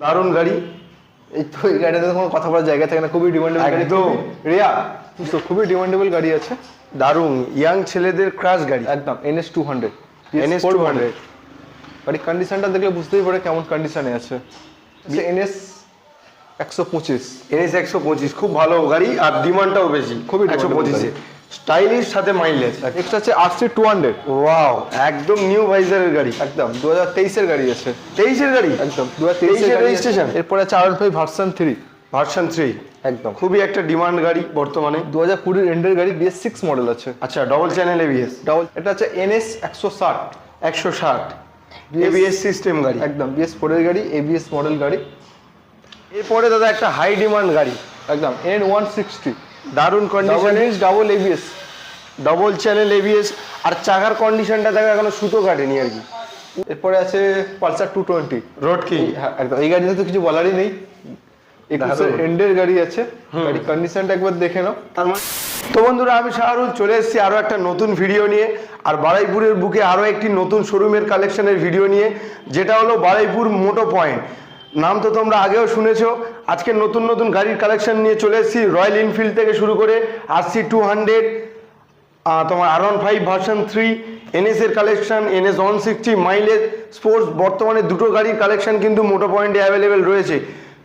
দারুণ গাড়ি। এই তো এই গাড়িতে কোনো কথা বলার জায়গা থাকে না খুবই ডিমান্ডেবল গাড়ি। একদম। রিয়া তো খুবই ডিমান্ডেবল গাড়ি আছে। দারুণ। ইয়াং ছেলেদের ক্রাশ গাড়ি। একদম এনএস টু হান্ড্রেড NS 200 গাড়ির কন্ডিশনটা দেখলে বুঝতেই পারে কেমন কন্ডিশনে আছে। এনএস একশো পঁচিশ। এনএস একশো পঁচিশ খুব ভালো গাড়ি আর ডিমান্ডটাও বেশি। খুবই একশো পঁচিশে। স্টাইলিশ সাথে মাইলেজ। নেক্সট আছে আরসি টু হান্ড্রেড ওয়াও একদম নিউ ভাইজারের গাড়ি। একদম দু হাজার তেইশের গাড়ি আছে। তেইশের গাড়ি? একদম দু হাজার 23 এর তেইশের registration? এরপরে আছে R five version three version three একদম। খুবই একটা ডিমান্ড গাড়ি বর্তমানে। দু হাজার কুড়ির এন্ডের গাড়ি বিএস সিক্স মডেল আছে। আচ্ছা ডবল চ্যানেল এবিএস ডাবল এটা আছে এনএস একশো ষাট। একশো ষাট। এবিএস সিস্টেম গাড়ি। একদম বিএস ফোরের গাড়ি এবিএস মডেল গাড়ি। এরপরে দাদা একটা হাই ডিমান্ড গাড়ি। একদম এন ওয়ান সিক্সটি দারুণ condition inch double ABS double channel ABS আর চাকার কন্ডিশনটা দেখো এখনও সুতো কাটেনি আর কি। এরপরে আছে পালসার টু টোয়েন্টি রোড কি হ্যাঁ একদম। এই গাড়িতে তো কিছু বলারই নেই। একুশের এন্ডের গাড়ি আছে। গাড়ির কন্ডিশনটা একবার দেখে নাও। তার মানে তো বন্ধুরা আমি শাহরুল চলে এসেছি আরও একটা নতুন ভিডিও নিয়ে। আর বারাইপুরের বুকে আরও একটি নতুন শোরুমের কালেকশনের ভিডিও নিয়ে যেটা হলো বারাইপুর মোটো পয়েন্ট নাম তো তোমরা আগেও শুনেছো। আজকে নতুন নতুন গাড়ির কালেকশন নিয়ে চলে এসেছি। রয়্যাল এনফিল্ড থেকে শুরু করে আরসি টু হান্ড্রেড তোমার R one five version three এনএসের collection NS one sixty mileage sports বর্তমানে দুটো গাড়ির কালেকশন কিন্তু মোটো পয়েন্টে অ্যাভেলেবেল রয়েছে।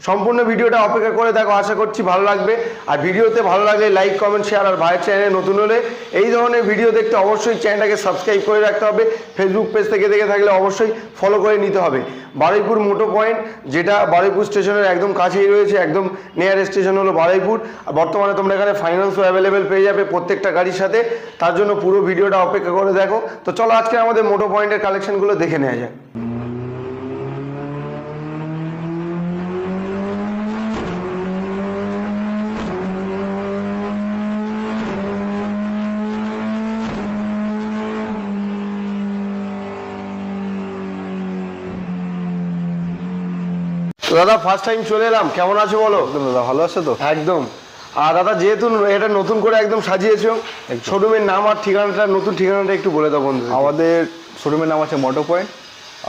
সম্পূর্ণ ভিডিওটা অপেক্ষা করে দেখো, আশা করছি ভালো লাগবে। আর ভিডিওতে ভালো লাগলে লাইক কমেন্ট শেয়ার আর ভাইয়ের চ্যানেলে নতুন হলে এই ধরনের ভিডিও দেখতে অবশ্যই চ্যানেলটাকে সাবস্ক্রাইব করে রাখতে হবে। ফেসবুক পেজ থেকে দেখে থাকলে অবশ্যই ফলো করে নিতে হবে। বারুইপুর মোটো পয়েন্ট যেটা বারুইপুর স্টেশনের একদম কাছেই রয়েছে, একদম নিয়ারেস্ট স্টেশন হলো বারুইপুর। আর বর্তমানে তোমরা এখানে ফাইন্যান্সও অ্যাভেলেবেল পেয়ে যাবে প্রত্যেকটা গাড়ির সাথে। তার জন্য পুরো ভিডিওটা অপেক্ষা করে দেখো। তো চলো আজকে আমাদের মোটো পয়েন্টের কালেকশনগুলো দেখে নেওয়া যায় তো দাদা ফার্স্ট টাইম চলে এলাম। কেমন আছো বলো? একদম দাদা ভালো আছে তো? একদম। আর দাদা যেহেতু এটা নতুন করে একদম সাজিয়েছো শোরুমের নাম আর ঠিকানাটা নতুন ঠিকানাটা একটু বলে দাও বন্ধু আমাদের শোরুমের নাম আছে মোটো পয়েন্ট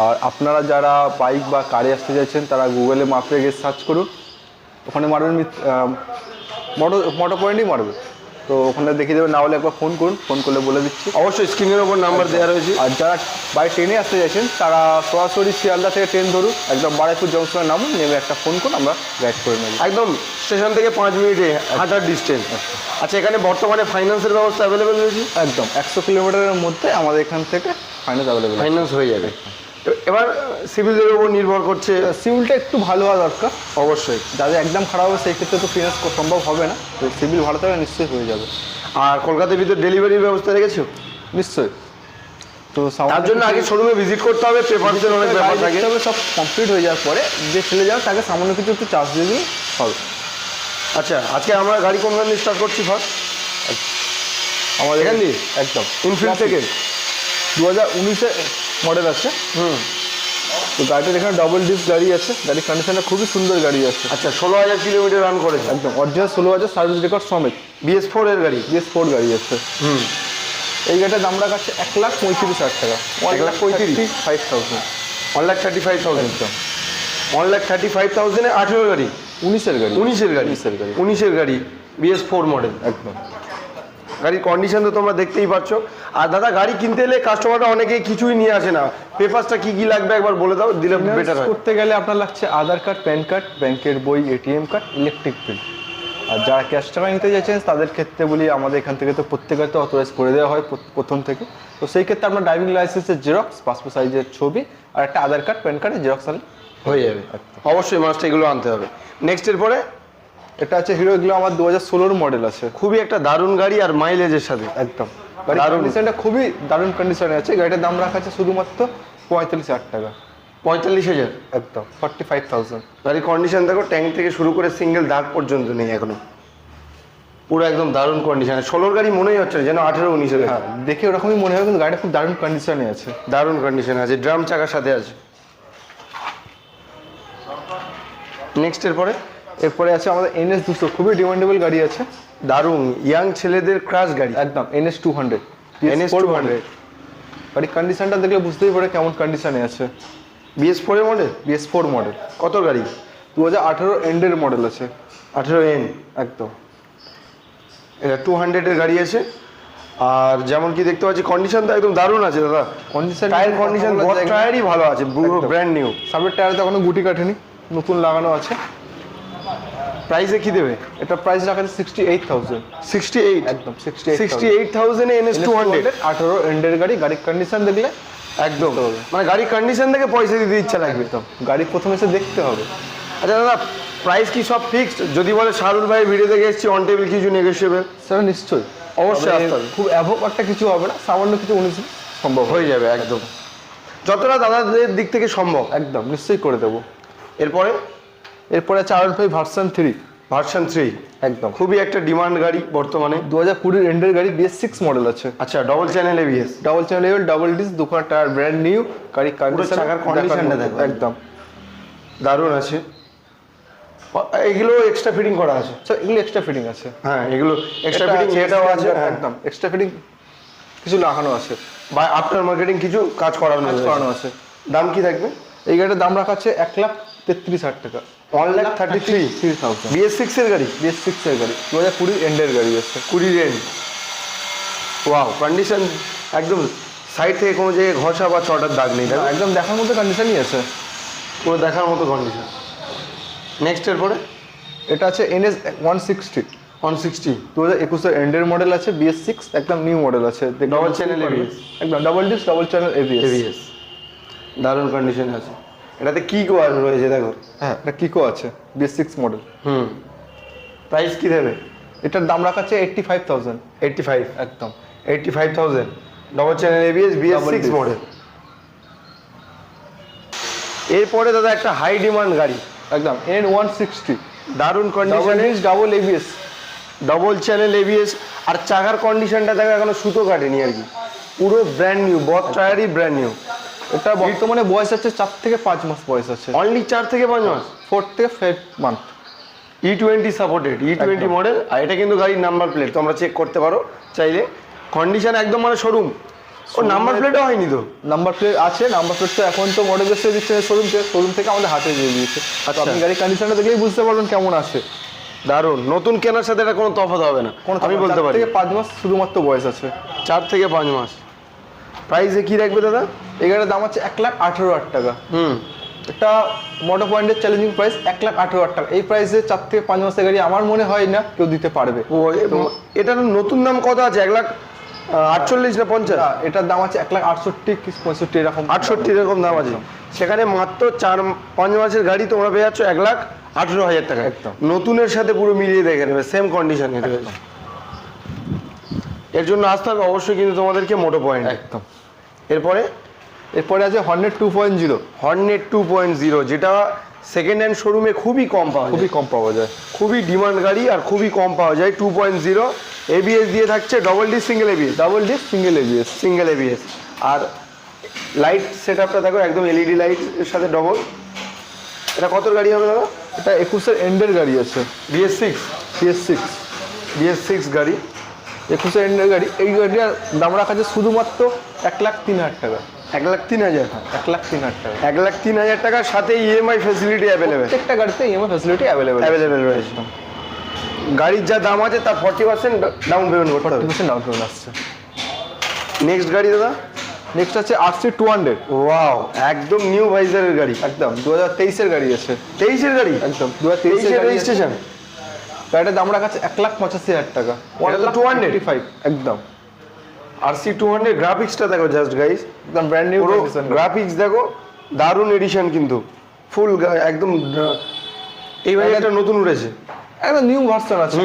আর আপনারা যারা বাইক বা কারে আসতে চাইছেন তারা গুগলে মাপে গিয়ে সার্চ করুন। ওখানে মারবেন মোটো মোটো পয়েন্টই মারবে। তো ওখানে দেখিয়ে দেবেন না হলে একবার ফোন করুন ফোন করলে বলে দিচ্ছি। অবশ্যই স্ক্রিনের ওপর নাম্বার দেওয়া রয়েছে। আর যারা বাই ট্রেনে আসতে চাইছেন তারা সরাসরি শিয়ালদা থেকে ট্রেন ধরুন একদম বারাইপুর জংশনে নামুন নেমে একটা ফোন করুন আমরা গাইড করে নেব। একদম স্টেশন থেকে পাঁচ মিনিটে হাঁটার ডিস্টেন্স আচ্ছা। এখানে বর্তমানে ফাইন্যান্সের ব্যবস্থা অ্যাভেলেবেল রয়েছে? একদম একশো কিলোমিটারের মধ্যে আমাদের এখান থেকে ফাইনাল অ্যাভেলেবেল ফাইন্যান্স হয়ে যাবে। তো এবার সিভিলের উপর নির্ভর করছে। সিভিলটা একটু ভালো হওয়া দরকার। অবশ্যই। যাদের একদম খারাপ হবে সেই ক্ষেত্রে তো ফিনান্স সম্ভব হবে না। তো সিভিল ভালো থাকলে নিশ্চয়ই হয়ে যাবে। আর কলকাতার ভিতরে ডেলিভারির ব্যবস্থা রেখেছো? নিশ্চয়ই। তো তার জন্য আগে শোরুমে ভিজিট করতে হবে পেপারসের অনেক ব্যাপার থাকে। হবে সব কমপ্লিট হয়ে যাওয়ার পরে যে ছেলে যাবে তাকে সামান্য কিছু একটু চার্জ দিয়ে দিলে হবে। আচ্ছা আজকে আমরা গাড়ি কোন গাড়ি স্টার্ট করছি ফার্স্ট আমাদের এখান দিয়ে? একদম। ইনফিল্ড থেকে? দু হাজার উনিশের মডেল আছে। হুম। তো গাড়িটার এখানে ডবল ডিস্ক গাড়ি আছে। গাড়ির কন্ডিশনটা খুবই সুন্দর গাড়ি আছে। আচ্ছা ষোলো হাজার কিলোমিটার রান করেছে। একদম অরিজিনাল ষোলো হাজার সার্ভিস রেকর্ড সমেত। বিএস ফোর এর গাড়ি। বিএস ফোর গাড়ি আছে। হুম। এই গাড়িটার দাম রাখা আছে এক লাখ পঁয়ত্রিশ হাজার টাকা। এক লাখ পঁয়ত্রিশ? Five thousand one lakh thirty five thousand একদম। ওয়ান লাখ থার্টি ফাইভ থাউজেন্ডে আঠেরো গাড়ি। উনিশের গাড়ি। উনিশের গাড়ি। উনিশের গাড়ি। উনিশের গাড়ি। বিএস ফোর মডেল একদম। গাড়ির কন্ডিশন তো তোমরা দেখতেই পাচ্ছ আর দাদা গাড়ি কিনতে এলে কাস্টমাররা অনেকে কিছুই নিয়ে আসে না। পেপারসটা কি কি লাগবে একবার বলে দাও দিলে বেটার হয়। করতে গেলে আপনার লাগছে আধার কার্ড প্যান কার্ড ব্যাংকের বই এটিএম কার্ড ইলেকট্রিক বিল আর যারা ক্যাশ টাকা নিতে চাইছেন তাদের ক্ষেত্রে বলি আমাদের এখান থেকে তো প্রত্যেকের তো অথরাইজ করে দেওয়া হয় প্রথম থেকে। তো সেই ক্ষেত্রে আপনার ড্রাইভিং লাইসেন্সের জেরক্স পাসপোর্ট সাইজের ছবি আর একটা আধার কার্ড প্যান কার্ডের জেরক্স আনলে হয়ে যাবে। অবশ্যই মাসটা এগুলো আনতে হবে। নেক্সট এর পরে এটা আছে হিরো এগুলো আমার দু হাজার ষোলোর মডেল আছে। খুবই একটা দারুণ গাড়ি আর মাইলেজের সাথে। একদম। কন্ডিশনটা খুবই দারুণ কন্ডিশনে আছে। গাড়িটার দাম রাখা আছে শুধুমাত্র পঁয়তাল্লিশ হাজার টাকা। পঁয়তাল্লিশ হাজার? একদম ফর্টি ফাইভ থাউজেন্ড গাড়ির কন্ডিশন দেখো ট্যাঙ্ক থেকে শুরু করে সিঙ্গেল দাগ পর্যন্ত নেই এখনও। পুরো একদম দারুণ কন্ডিশনে ষোলোর গাড়ি মনেই হচ্ছে যেন আঠেরো উনিশের হ্যাঁ দেখে ওরকমই মনে হয় কিন্তু গাড়িটা খুব দারুণ কন্ডিশনে আছে। দারুণ কন্ডিশন আছে। ড্রাম চাকার সাথে আছে। নেক্সট এর পরে? এরপরে আছে আমাদের এনএস দুশো খুবই ডিমান্ডেবল গাড়ি আছে। দারুণ ইয়াং ছেলেদের ক্রাশ গাড়ি। একদম এনএস টু হান্ড্রেড NS 200 গাড়ির কন্ডিশনটা দেখলে বুঝতেই পারে কেমন কন্ডিশনে আছে। বিএস ফোরের মডেল বিএস ফোর মডেল কত গাড়ি? দু হাজার আঠেরো এন্ডের মডেল আছে। আঠেরো এন একদম। এটা টু হান্ড্রেডের গাড়ি আছে। আর যেমন কি দেখতে পাচ্ছি কন্ডিশন তো একদম দারুণ আছে দাদা। কন্ডিশন টায়ার কন্ডিশন টায়ারই ভালো আছে ব্র্যান্ড নিউ সামনের টায়ারে তো এখনও গুটি কাটেনি নতুন লাগানো আছে। প্রাইসে কি দেবে? এটা প্রাইস রাখা আছে sixty eight thousand sixty eight একদম সিক্সটি সিক্সটি এইট থাউজেন্ডে এনএস টু হান্ড্রেড আঠেরো এন্ডের গাড়ি গাড়ির কন্ডিশন দেখলে একদম। মানে গাড়ির কন্ডিশন দেখে পয়সা দিতে ইচ্ছা লাগবে। একদম। গাড়ি প্রথমে এসে দেখতে হবে। আচ্ছা দাদা প্রাইস কি সব ফিক্সড যদি বলে শাহরুল ভাই ভিডিও দেখে এসেছি অন টেবিল কিছু নেগোসিয়েবল সেটা নিশ্চয়ই। অবশ্যই তবে আসতে হবে। খুব অ্যাভোভ একটা কিছু হবে না সামান্য কিছু উনিশ সম্ভব হয়ে যাবে একদম। যতটা দাদাদের দিক থেকে সম্ভব। একদম নিশ্চয়ই করে দেবো। এরপরে? এরপরে আছে R five version three version three একদম। খুবই একটা ডিমান্ড গাড়ি বর্তমানে। দু হাজার কুড়ির এন্ডের গাড়ি বিএস সিক্স মডেল আছে। আচ্ছা double channel ABS double channel level double disc দুখানা টায়ার ব্র্যান্ড নিউ গাড়ি চাকার conditionটা দেখো। একদম। দারুণ আছে। এগুলো এক্সট্রা ফিটিং করা আছে। স্যার এগুলো এক্সট্রা ফিটিং আছে। হ্যাঁ এগুলো এক্সট্রা ফিটিং আছে, এটাও আছে একদম, হ্যাঁ। এক্সট্রা ফিটিং কিছু লাগানো আছে। বা আফটার মার্কেটিং কিছু কাজ করানো কাজ করানো আছে। দাম কি থাকবে? এই গাড়িটার দাম রাখা আছে এক লাখ তেত্রিশ হাজার টাকা। One lakh thirty three three thousand BS six এর গাড়ি? বিএস সিক্স এর গাড়ি। দু হাজার কুড়ির এন্ডের গাড়ি আছে। কুড়ি রেন্ট ওয়াও কন্ডিশন একদম সাইড থেকে কোনো জায়গায় ঘষা বা চটার দাগ নেই একদম দেখার মতো কন্ডিশনই আছে। পুরো দেখার মতো কন্ডিশন নেক্সট এর পরে? এটা আছে NS one sixty one sixty দু হাজার একুশের এন্ডের মডেল আছে বিএস সিক্স একদম নিউ মডেল আছে। Channel পারবে। ABS একদম double disc double channel ABS দারুণ কন্ডিশন আছে। এটাতে কি কোয়ার রয়েছে দেখো। হ্যাঁ। এটা কিকো আছে বিএস সিক্স মডেল হুম। প্রাইস কি দেবে? এটার দাম রাখা আছে eighty five thousand eighty five একদম। Eighty five thousand double channel ABS BS six. Model এরপরে দাদা একটা হাই ডিমান্ড গাড়ি। একদম এন ওয়ান সিক্সটি দারুণ কন্ডিশনে double ABS double channel ABS আর চাকার কন্ডিশনটা দেখো এখনও সুতো কাটেনি আর কি। পুরো ব্র্যান্ড নিউ বট টায়ারই ব্র্যান্ড নিউ এটা বর্তমানে বয়স আছে চার থেকে পাঁচ মাস বয়স আছে। অনলি চার থেকে পাঁচ মাস? ফোর থেকে five month E twenty supported E twenty model আর এটা কিন্তু গাড়ির নাম্বার প্লেট তোমরা চেক করতে পারো চাইলে। কন্ডিশন একদম মানে শোরুম ও নাম্বার প্লেটও হয়নি তো? নাম্বার প্লেট আছে নাম্বার প্লেট তো এখন তো মডেল এসে দিচ্ছে শোরুম থেকে শোরুম থেকে আমাদের হাতে দিয়ে দিয়েছে। তো আপনি গাড়ির কন্ডিশনটা দেখলেই বুঝতে পারবেন কেমন আছে। দারুণ। নতুন কেনার সাথে এটা কোনো তফাৎ হবে না। আমি বলতে পারি। পাঁচ মাস শুধুমাত্র বয়স আছে। চার থেকে পাঁচ মাস। প্রাইসে কি রাখবে দাদা? এই গাড়ির দাম আছে এক লাখ আঠেরো হাজার টাকা। হুম। একটা মোটো পয়েন্টের চ্যালেঞ্জিং প্রাইস এক লাখ আঠেরো হাজার টাকা। এই প্রাইসে চার থেকে পাঁচ মাসের গাড়ি আমার মনে হয় না কেউ দিতে পারবে। ও এটার নতুন দাম কত আছে? এক লাখ আটচল্লিশ না পঞ্চাশ? এটার দাম আছে এক লাখ আটষট্টি কি পঁয়ষট্টি এরকম। আটষট্টি এরকম দাম আছে। সেখানে মাত্র চার পাঁচ মাসের গাড়ি তোমরা পেয়ে যাচ্ছ এক লাখ আঠেরো হাজার টাকা। একদম। নতুনের সাথে পুরো মিলিয়ে দেখে নেবে সেম কন্ডিশনে এর জন্য আসতে হবে অবশ্যই কিন্তু তোমাদেরকে মোটো পয়েন্ট একদম। এরপরে? এরপরে আছে hundred two point zero Hornet two point zero যেটা সেকেন্ড হ্যান্ড শোরুমে খুবই কম পাওয়া খুবই কম পাওয়া যায়। খুবই ডিমান্ড গাড়ি আর খুবই কম পাওয়া যায় টু পয়েন্ট জিরো এবিএস দিয়ে থাকছে double D single ABS double disc single ABS single ABS আর লাইট সেট আপটা দেখো একদম এলইডি লাইটের সাথে ডবল এটা কত গাড়ি হবে দাদা? এটা একুশের এন্ডের গাড়ি আছে। BS six CS six BS six গাড়ি। একুশের এন্ডের গাড়ি এই গাড়িটার দাম রাখা আছে শুধুমাত্র এক লাখ তিন হাজার টাকা। এক লাখ তিন হাজার? এক লাখ তিন হাজার টাকা। এক লাখ তিন হাজার টাকার সাথে ইএমআই ফেসিলিটি অ্যাভেলেবেল প্রত্যেকটা গাড়িতে ইএমআই ফ্যাসিলিটি অ্যাভেলেবেল অ্যাভেলেবেল রয়েছে। গাড়ির যা দাম আছে তার ফর্টি পার্সেন্ট ডাউন পেমেন্ট করতে হবে। পার্সেন্ট ডাউন পেমেন্ট আসছে। নেক্সট গাড়ি দাদা? নেক্সট আছে আরসি টু হান্ড্রেড ওয়াও একদম নিউ ভাইজারের গাড়ি। একদম দু হাজার তেইশের গাড়ি আছে। তেইশের গাড়ি? একদম দু হাজার তেইশের রেজিস্ট্রেশন গাড়িটার দাম রাখা আছে এক লাখ পঁচাশি হাজার টাকা। এটা তো 200? ফাইভ একদম। আর সি টু হান্ড্রেড গ্রাফিক্সটা দেখো জাস্ট গাইস একদম ব্র্যান্ড নিউ গ্রাফিক্স দেখো দারুণ এডিশন কিন্তু। ফুল একদম আহ, এই ভাইজারটা নতুন উঠেছে একদম নিউ ভার্সন আছে।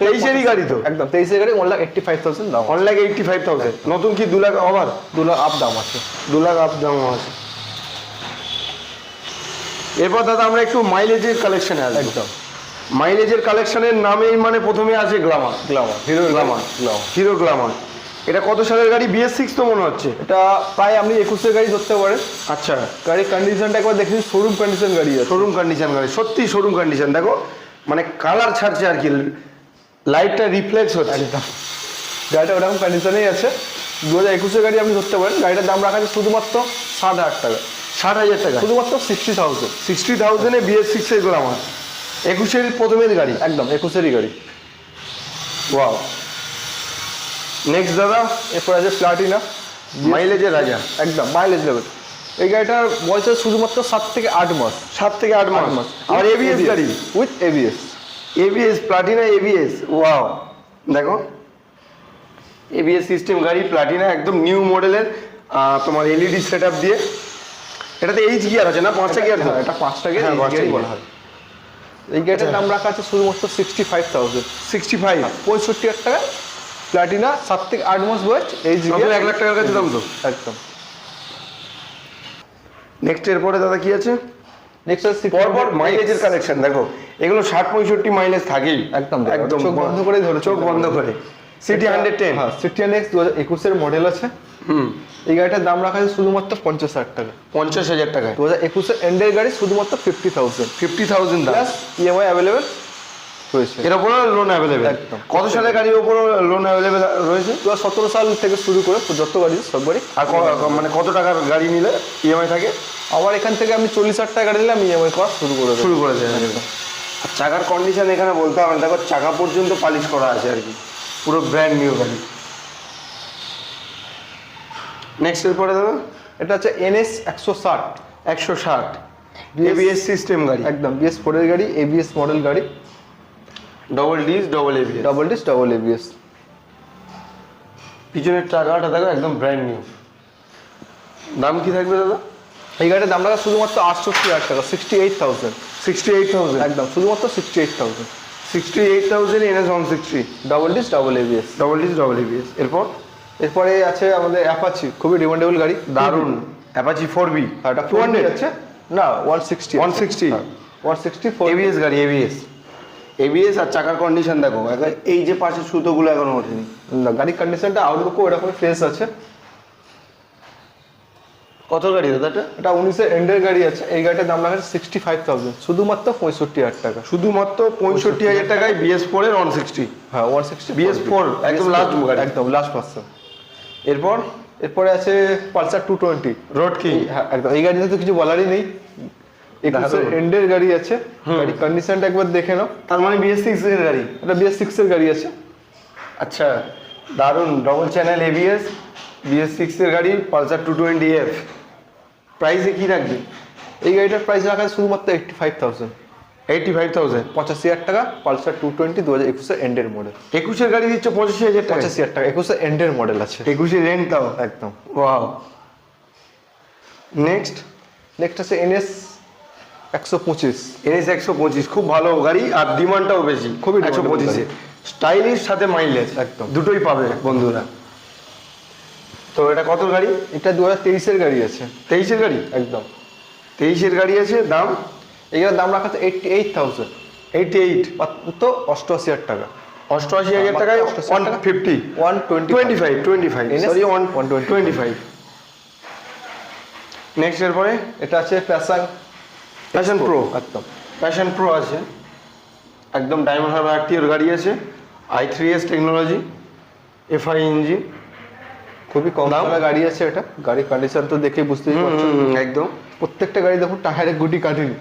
তেইশেরই গাড়ি তো। একদম তেইশের গাড়ি one lakh eighty five thousand দাম one lakh eighty five thousand নতুন কি দু লাখ ওভার দু লাখ আপ দাম আছে। দু লাখ আপ দাম আছে। এরপর দাদা আমরা একটু মাইলেজের কালেকশনে আসব। একদম। মাইলেজের কালেকশনের নামেই মানে প্রথমে আছে Glamour. Glamour. Hero Glamour. Glamour. Hero Glamour. এটা কত সালের গাড়ি? বিএস সিক্স তো মনে হচ্ছে। এটা প্রায় আপনি একুশের গাড়ি ধরতে পারেন। আচ্ছা। গাড়ির কন্ডিশনটা একবার দেখেছি শোরুম কন্ডিশন গাড়ি আছে। শোরুম কন্ডিশন গাড়ি। সত্যি শোরুম কন্ডিশন দেখো মানে কালার ছাড়ছে আর কি। লাইটটা রিফ্লেক্স হচ্ছে। একদম। গাড়িটা ওরকম কন্ডিশনেই আছে। দু হাজার একুশের গাড়ি আপনি ধরতে পারেন। গাড়িটার দাম রাখা আছে শুধুমাত্র সাত হাজার টাকা। ষাট হাজার টাকা? শুধুমাত্র সিক্সটি থাউজেন্ড সিক্সটি থাউজেন্ডে বিএস সিক্সের গ্লামার। একুশের প্রথমের গাড়ি একদম একুশেরই গাড়ি। ওয়াও নেক্সট দাদা এরপর আছে প্লাটিনা মাইলেজের রাজা। একদম মাইলেজ লেভেল এই গাড়িটার বয়স শুধুমাত্র সাত থেকে আট মাস। সাত থেকে আট মাস। মাস। আর এবিএস গাড়ি? With ABS ABS Platina ABS wow দেখো। এবিএস সিস্টেম গাড়ি প্লাটিনা একদম নিউ মডেলের তোমার এলইডি সেট আপ দিয়ে। এটাতে এইচ গিয়ার আছে না? পাঁচটা গিয়ার হ্যাঁ এটা পাঁচটা গিয়ে হ্যাঁ, বলা হয়। এই গাড়িটার দাম রাখা আছে শুধুমাত্র sixty five thousand sixty five পঁয়ষট্টি হাজার টাকা প্লাটিনা সাত থেকে আট মাস বয়স এই এক লাখ টাকার কাছে দাম তো। একদম। নেক্সট এরপরে দাদা কি আছে? নেক্সট আছে পরপর মাইলেজের কালেকশন দেখো এগুলো ষাট পঁয়ষট্টি মাইলেজ থাকেই। একদম চোখ বন্ধ করেই ধরে চোখ বন্ধ করে। সিটি হান্ড্রেড টেন হ্যাঁ সিটি দু হাজার একুশের মডেল আছে। হুম। এই গাড়িটার দাম রাখা আছে শুধুমাত্র পঞ্চাশ হাজার টাকা। পঞ্চাশ হাজার টাকায়? দু হাজার একুশের এন্ডের গাড়ি শুধুমাত্র fifty thousand fifty thousand plus EMI available রয়েছে। এর লোন অ্যাভেলেবেল একদম। কত সালের গাড়ির লোন অ্যাভেলেবেল রয়েছে? দু সতেরো সাল থেকে শুরু করে যত গাড়ি সব গাড়ি। আর মানে কত টাকার গাড়ি নিলে ইএমআই থাকে? আবার এখান থেকে আমি চল্লিশ হাজার টাকা গাড়ি নিলাম ইএমআই করা শুরু করে শুরু করে দেয় চাকার কন্ডিশন এখানে বলতে হবে দেখো চাকা পর্যন্ত পালিশ করা আছে আর কি। পুরো ব্র্যান্ড নিউ গাড়ি। নেক্সট এর পরে দাদা এটা হচ্ছে এনএস একশো ষাট একশো ষাট। এবিএস সিস্টেম গাড়ি। একদম বিএস ফোরের গাড়ি এবিএস মডেল গাড়ি। Double disc double ABS double disc double ABS পিছনের চাকাটা দেখো একদম ব্র্যান্ড নিউ দাম কি থাকবে দাদা? এই গাড়ির দাম রাখা শুধুমাত্র আটষট্টি হাজার টাকা sixty eight thousand sixty eight thousand একদম শুধুমাত্র sixty eight thousand sixty eight thousand NS one sixty double disc double ABS double disc double ABS এরপর? এরপরে আছে আমাদের অ্যাপাচি খুবই ডিমান্ডেবল গাড়ি দারুণ অ্যাপাচি ফোর বি। এটা টু হান্ড্রেড আছে? না one sixty 160 one sixty four ABS গাড়ি এবিএস এবিএস আর চাকার কন্ডিশন দেখো একবার এই যে পাশে সুতোগুলো এখনও ওঠেনি। গাড়ির কন্ডিশনটা আউটলুকও এরকম ফ্রেশ আছে। কত গাড়ি দাদা এটা? এটা উনিশের এন্ডের গাড়ি আছে এই গাড়িটার দাম রাখা সিক্সটি ফাইভ থাউজেন্ড শুধুমাত্র পঁয়ষট্টি হাজার টাকা। শুধুমাত্র পঁয়ষট্টি হাজার টাকায় বিএস ফোর এর ওয়ান সিক্সটি হ্যাঁ ওয়ান সিক্সটি BS4, একদম লাস্ট গাড়ি। একদম লাস্ট পার্সন এরপর এরপরে আছে পালসার টু টোয়েন্টি রোড কি হ্যাঁ একদম এই গাড়িতে তো কিছু বলারই নেই। একুশের দারুণ। এন্ডের গাড়ি আছে। গাড়ির কন্ডিশনটা একবার দেখে নাও। তার মানে বিএস সিক্স এর গাড়ি? এটা বিএস সিক্সের গাড়ি আছে। আচ্ছা দারুণ double channel ABS BS six এর গাড়ি পালসার টু টোয়েন্টি এফ প্রাইসে কি রাখবে? এই গাড়িটার প্রাইস রাখা শুধুমাত্র eighty five thousand five thousand পঁচাশি হাজার টাকা পালসার টু টোয়েন্টি দু হাজার একুশের এন্ডের মডেল একুশের গাড়ি দিচ্ছে পঁচাশি হাজার পঁচাশি হাজার টাকা একুশের এন্ডের মডেল আছে। একুশে রেন্ট তাও? একদম। ওয়াও নেক্সট নেক্সট আছে এনএস একশো পঁচিশ। এনএস একশো পঁচিশ খুব ভালো গাড়ি আর ডিমান্ডটাও বেশি। খুবই একশো পঁচিশে। স্টাইলিশ সাথে মাইলেজ একদম। দুটোই পাবে বন্ধুরা। তো এটা কত গাড়ি? এটা দু হাজার তেইশের গাড়ি আছে। তেইশের গাড়ি? একদম। তেইশের গাড়ি আছে দাম? এইটার দাম রাখা আছে eighty eight thousand eighty eight মাত্র অষ্টআশি হাজার টাকা। অষ্টআশি হাজার টাকায় ওয়ান টাকা? Fifty one twenty twenty five twenty five sorry one 125 twenty five next এর পরে এটা আছে প্যাশন প্যাশন প্রো একদম। প্যাশন প্রো আছে। একদম ডায়মন্ড হারবার আরটিওর গাড়ি আছে। I three S technology FI engine খুবই কম দাম? গাড়ি আছে এটা। গাড়ির কন্ডিশন তো দেখে বুঝতেই পারছ। একদম। প্রত্যেকটা গাড়ি দেখুন টায়ারে গুটি কাটেনি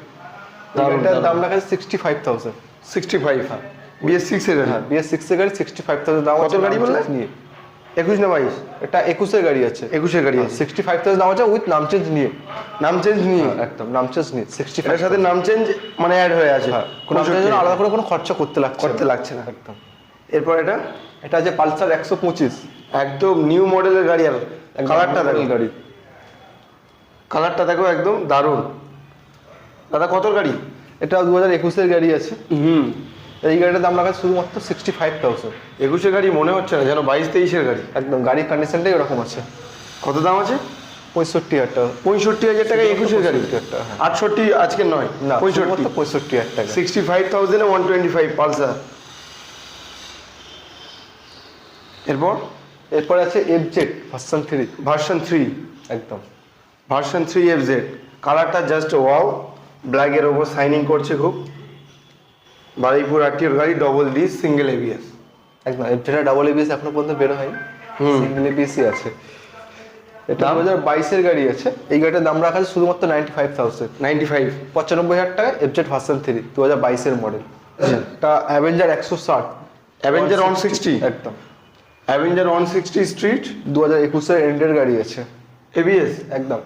এটার দাম রাখা আছে sixty five thousand sixty five BS six এর হ্যাঁ। বিএস সিক্সের গাড়ি সিক্সটি ফাইভ থাউজেন্ড দাম কত গাড়ি বললে? নিয়ে। একুশ না বাইশ? এটা একুশের গাড়ি আছে। একুশের গাড়ি আছে। সিক্সটি ফাইভ থাউজেন্ড দাম আছে উইথ নাম চেঞ্জ নিয়ে। নাম চেঞ্জ নিয়ে। একদম। নাম চেঞ্জ নিয়ে। সিক্সটি ফাইভ সাথে নাম চেঞ্জ মানে অ্যাড হয়ে আছে। হ্যাঁ কোনো আলাদা করে কোনো খরচা করতে লাগছে করতে লাগছে না একদম। এরপর এটা? এটা আছে পালসার একশো পঁচিশ। একদম নিউ মডেলের গাড়ি আর কালারটা দেখো। গাড়ি। কালারটা দেখো একদম দারুণ। দাদা কত গাড়ি? এটা দু হাজার একুশের গাড়ি আছে। হুম। এই গাড়িটার দাম রাখা শুধুমাত্র সিক্সটি ফাইভ থাউজেন্ড একুশের গাড়ি মনে হচ্ছে না যেন বাইশ তেইশের গাড়ি। একদম গাড়ির কন্ডিশনটাই ওরকম আছে। কত দাম আছে? পঁয়ষট্টি হাজার টাকা। পঁয়ষট্টি হাজার টাকা একুশের গাড়ি। 65,000 হ্যাঁ। আটষট্টি আজকে নয় না পঁয়ষট্টি। পঁয়ষট্টি হাজার টাকা। সিক্সটি ফাইভ থাউজেন্ডে ওয়ান টোয়েন্টি ফাইভ পালসার। এরপর? এরপরে আছে F Z version three version three একদম। ভার্সন থ্রি এফ জেড কালারটা জাস্ট ওয়াও ব্ল্যাকের ওপর সাইনিং করছে খুব। বারুইপুর আরটিওর গাড়ি ডবল ডি সিঙ্গেল এবিএস একদম জেডের ডাবল এবিএস এখনও পর্যন্ত বেরো হয়নি। হুম। সিঙ্গেল এবিএসই আছে। এটা? দু হাজার বাইশের গাড়ি আছে। এই গাড়িটার দাম রাখা আছে শুধুমাত্র ninety five thousand ninety five পঁচানব্বই হাজার টাকা এফজেড ভার্সন থ্রি দু হাজার বাইশের মডেল এটা অ্যাভেঞ্জার একশো ষাট। অ্যাভেঞ্জার ওয়ান সিক্সটি একদম। অ্যাভেঞ্জার ওয়ান সিক্সটি স্ট্রিট দু হাজার একুশের এন্ডের গাড়ি আছে। এবিএস একদম।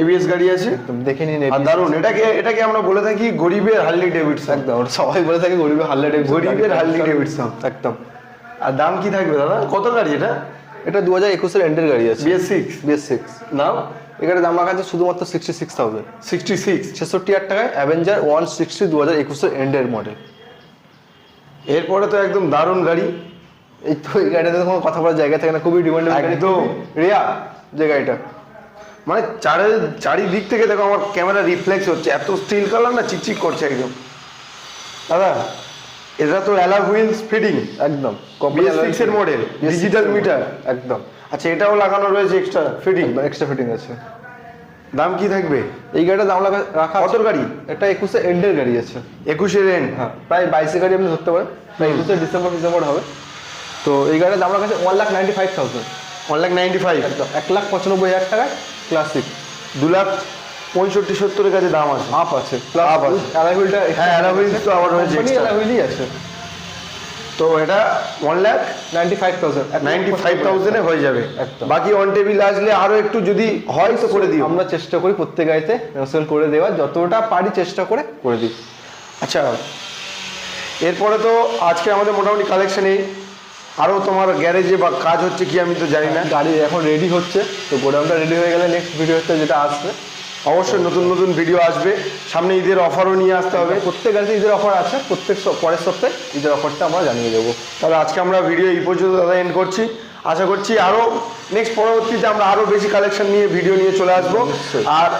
এবিএস গাড়ি আছে? একদম দেখে নিন আর দারুণ এটাকে এটাকে আমরা বলে থাকি গরিবের হার্লি ডেভিডসন একদম সবাই বলে থাকে গরিবের হার্লে ডেভিডসন গরিবের হার্লি ডেভিডসন একদম। আর দাম কি থাকবে দাদা? কত গাড়ি এটা? এটা দু হাজার একুশের এন্ডের গাড়ি আছে। বিএস সিক্স বিএস সিক্স নাম এখানে দাম রাখা আছে শুধুমাত্র sixty six thousand sixty six ছেষট্টি হাজার টাকায় অ্যাভেঞ্জার ওয়ান সিক্সটি দু হাজার একুশের এন্ডের মডেল এরপরে তো একদম দারুণ গাড়ি। এই তো এই গাড়িটাতে কোনো কথা বলার জায়গা থাকে না খুবই ডিমান্ডেবল গাড়ি। একদম। রিয়া যে গাড়িটা। মানে চারি চারিদিক থেকে দেখো আমার ক্যামেরা রিফ্লেক্স হচ্ছে। এত স্টিল কালার না চিকচিক করছে একদম। দাদা এটা তো অ্যালা হুইলস ফিটিং একদম। সিক্স এর মডেল ডিজিটাল মিটার একদম। আচ্ছা এটাও লাগানো রয়েছে এক্সট্রা ফিটিং এক্সট্রা ফিটিং আছে। দাম কি থাকবে? এই গাড়িটার দাম লাগা- রাখা কতর গাড়ি? এটা একুশে এন্ডের গাড়ি আছে। একুশের এন হ্যাঁ প্রায় বাইশে গাড়ি আপনি ধরতে পারেন। প্রায় একুশে ডিসেম্বর ডিসেম্বর হবে। তো এই গাড়ির দাম রাখা আছে one lakh ninety five thousand one lakh ninety five একদম এক লাখ পঁচানব্বই হাজার টাকায় ক্লাসিক দু লাখ পঁয়ষট্টি সত্তরের কাছে দাম আছে। আপ আছে। অ্যালাহুইলটা হ্যাঁ, তো আবার রয়েছে extra। অ্যালাহুইলই আছে। তো এটা one lakh ninety five thousand ninety five থাউজেন্ডে হয়ে যাবে। একদম। বাকি অন টেবিল আসলে আরও একটু যদি হয় তো করে দিই আমরা চেষ্টা করি প্রত্যেক গাড়িতে নেগোসিয়েট করে দেওয়ার। যতটা পারি চেষ্টা করে করে দিই। আচ্ছা এরপরে তো আজকে আমাদের মোটামুটি কালেকশনে আরও তোমার গ্যারেজে বা কাজ হচ্ছে কি আমি তো জানি না। গাড়ি এখন রেডি হচ্ছে তো গোডাউনটা রেডি হয়ে গেলে নেক্সট ভিডিওতে যেটা আসবে। অবশ্যই নতুন নতুন ভিডিও আসবে। সামনে ঈদের অফারও নিয়ে আসতে হবে। প্রত্যেক গাড়িতে ঈদের অফার আছে প্রত্যেক পরের সপ্তাহে ঈদের অফারটা আমরা জানিয়ে দেবো। তাহলে আজকে আমরা ভিডিও এই পর্যন্ত দাদা এন্ড করছি। আশা করছি আরও নেক্সট পরবর্তীতে আমরা আরও বেশি কালেকশন নিয়ে ভিডিও নিয়ে চলে আসব। আর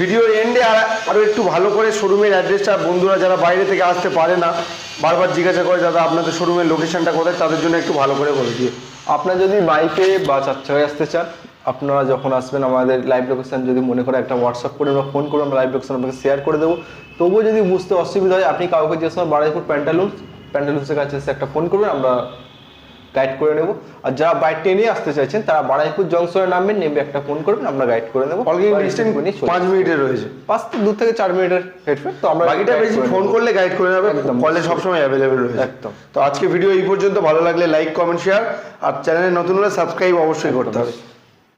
ভিডিও এন্ডে আরও একটু ভালো করে শোরুমের অ্যাড্রেসটা বন্ধুরা যারা বাইরে থেকে আসতে পারে না, বারবার জিজ্ঞাসা করে দাদা আপনাদের শোরুমের লোকেশানটা কোথায়, তাদের জন্য একটু ভালো করে বলে দিয়ে আপনার যদি বাইকে বা চার চাকায় আসতে চান, আপনারা যখন আসবেন আমাদের লাইভ লোকেশান যদি মনে করে একটা হোয়াটসঅ্যাপ করে বা ফোন করে আমরা লাইভ লোকেশান আপনাকে শেয়ার করে দেবো। তবুও যদি বুঝতে অসুবিধা হয়, আপনি কাউকে যে সময় বারাইপুর প্যান্টালুন্স প্যান্টালুন্সের কাছে এসে একটা ফোন করবেন, আমরা গাইড করে নেব। আর যারা বাইক ট্রেনে আসতে চাইছেন তারা বারাইপুর জংশনে নামবেন নেমে একটা ফোন করবেন আমরা গাইড করে নেব। নিয়ে পাঁচ মিনিটের রয়েছে। পাঁচ দু থেকে চার মিনিটের হেডফোন তো আমরা বাকিটা বেশি ফোন করলে গাইড করে নেবে। কলে সবসময় অ্যাভেলেবেল রয়েছে। একদম। তো আজকে ভিডিও এই পর্যন্ত ভালো লাগলে লাইক কমেন্ট শেয়ার আর চ্যানেলে নতুন হলে সাবস্ক্রাইব অবশ্যই করতে হবে।